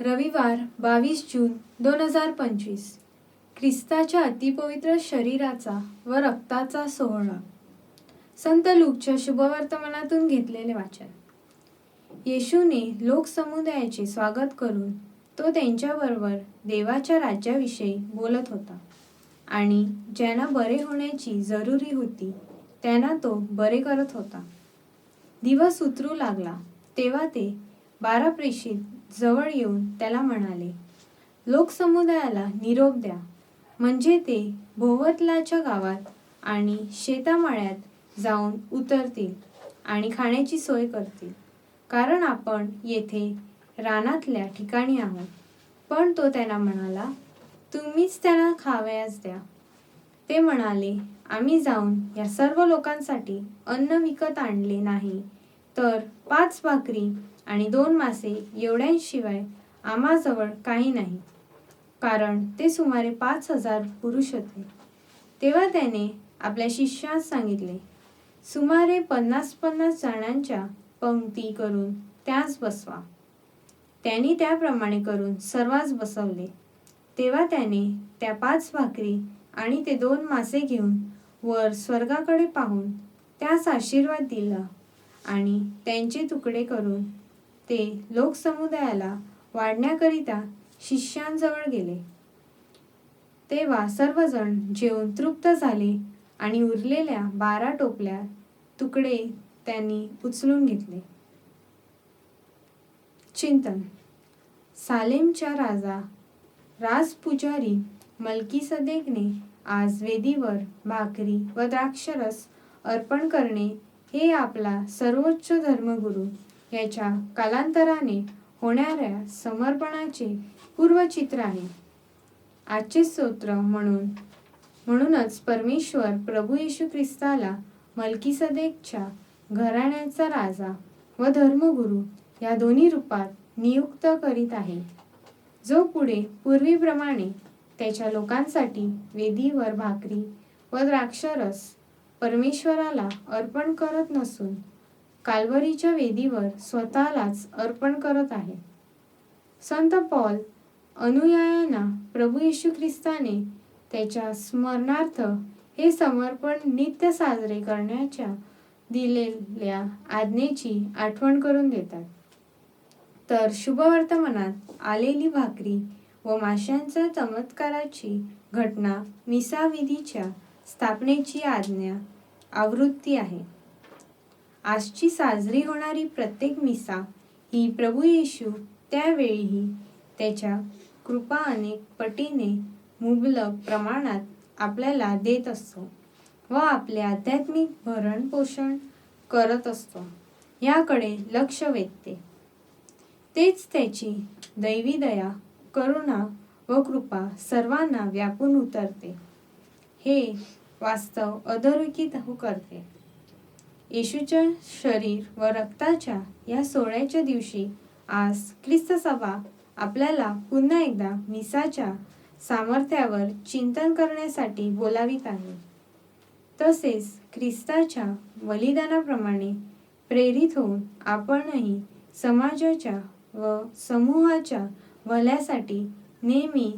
रविवार बावीस जून दोन हजार पंचवीस. ख्रिस्ताच्या अतिपवित्र शरीराचा व रक्ताचा सोहळा. संत लूकच्या शुभवर्तमानातून घेतलेले वाचन. येशूने लोकसमुदायाचे स्वागत करून तो त्यांच्याबरोबर देवाच्या राज्याविषयी बोलत होता. आणि ज्यांना बरे होण्याची जरुरी होती त्यांना तो बरे करत होता. दिवस उतरू लागला तेव्हा ते बारा प्रेषित जवळ येऊन त्याला म्हणाले लोकसमुदायाला निरोप द्या. म्हणजे ते भोवतलाच्या गावात आणि शेतामाळ्यात जाऊन उतरतील आणि खाण्याची सोय करतील. कारण आपण येथे रानातल्या ठिकाणी आहोत. पण तो त्यांना म्हणाला तुम्हीच त्यांना खावयास द्या. ते म्हणाले आम्ही जाऊन या सर्व लोकांसाठी अन्न विकत आणले नाही. तर पाच भाकरी आणि दोन मासे एवढ्यांशिवाय आम्हाजवळ काही नाही कारण ते सुमारे पाच हजार पुरुष होते. तेव्हा त्याने आपल्या शिष्यास सांगितले सुमारे पन्नास पन्नास जणांच्या पंक्ती करून त्यास बसवा. त्यांनी त्याप्रमाणे करून सर्वांस बसवले. तेव्हा त्याने त्या पाच भाकरी आणि ते दोन मासे घेऊन वर स्वर्गाकडे पाहून त्यास आशीर्वाद दिला. आणि त्यांचे तुकडे करून ते लोकसमुदायाला वाढण्याकरिता शिष्यांजवळ गेले. तेव्हा सर्वजण जेवून तृप्त झाले आणि उरलेल्या बारा टोपल्या तुकडे त्यांनी उचलून घेतले. चिंतन. सालेमच्या राजा राजपुजारी मलकीसदेकने आज वेदीवर भाकरी व द्राक्षरस अर्पण करणे हे आपला सर्वोच्च धर्मगुरू याच्या कालांतराने होणाऱ्या समर्पणाचे पूर्वचित्र आहे. आजचे स्तोत्र म्हणून म्हणूनच परमेश्वर प्रभू येशू ख्रिस्ताला मलकीसदेकच्या घराण्याचा राजा व धर्मगुरू या दोन्ही रूपात नियुक्त करीत आहे. जो पुढे पूर्वीप्रमाणे त्याच्या लोकांसाठी वेदीवर भाकरी व द्राक्षरस परमेश्वराला अर्पण करत नसून कालवरीच्या वेदीवर स्वतःलाच अर्पण करत आहे. संत पॉल अनुयायांना प्रभू येशू ख्रिस्ताने त्याच्या स्मरणार्थ हे समर्पण नित्य साजरे करण्याच्या दिलेल्या आज्ञेची आठवण करून देतात. तर शुभवर्तमानात आलेली भाकरी व माशांच्या चमत्काराची घटना मिसाविधीच्या स्थापनेची आज्ञा. आवृत्ती आहे. आजची साजरी होणारी प्रत्येक मिसा ही प्रभू येशू त्यावेळीही त्याच्या कृपा अनेक पटीने मुबलक प्रमाणात आपल्याला देत असतो व आपले आध्यात्मिक भरणपोषण करत असतो. याकडे लक्ष वेधते. तेच त्याची दैवी दया करुणा व कृपा सर्वांना व्यापून उतरते. हे वास्तव अधोरेखित करते. येशूच्या शरीर व रक्ताच्या या सोहळ्याच्या दिवशी आज ख्रिस्त सभा आपल्याला पुन्हा एकदा मिसाच्या सामर्थ्यावर चिंतन करण्यासाठी बोलावीत आहे. तसेच ख्रिस्ताच्या बलिदानाप्रमाणे प्रेरित होऊन आपणही समाजाच्या व समूहाच्या भल्यासाठी नेहमी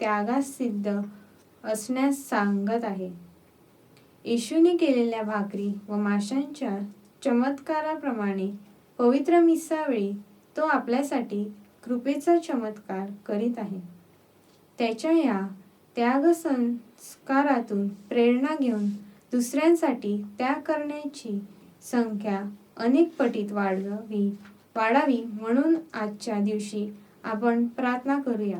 त्यागास सिद्ध असण्यास सांगत आहे. येशूने केलेल्या भाकरी व माशांच्या चमत्काराप्रमाणे पवित्र मिसावेळी तो आपल्यासाठी कृपेचा चमत्कार करीत आहे. त्याच्या या त्याग संस्कारातून प्रेरणा घेऊन दुसऱ्यांसाठी त्याग करण्याची संख्या अनेक पटीत वाढवी वाढावी म्हणून आजच्या दिवशी आपण प्रार्थना करूया.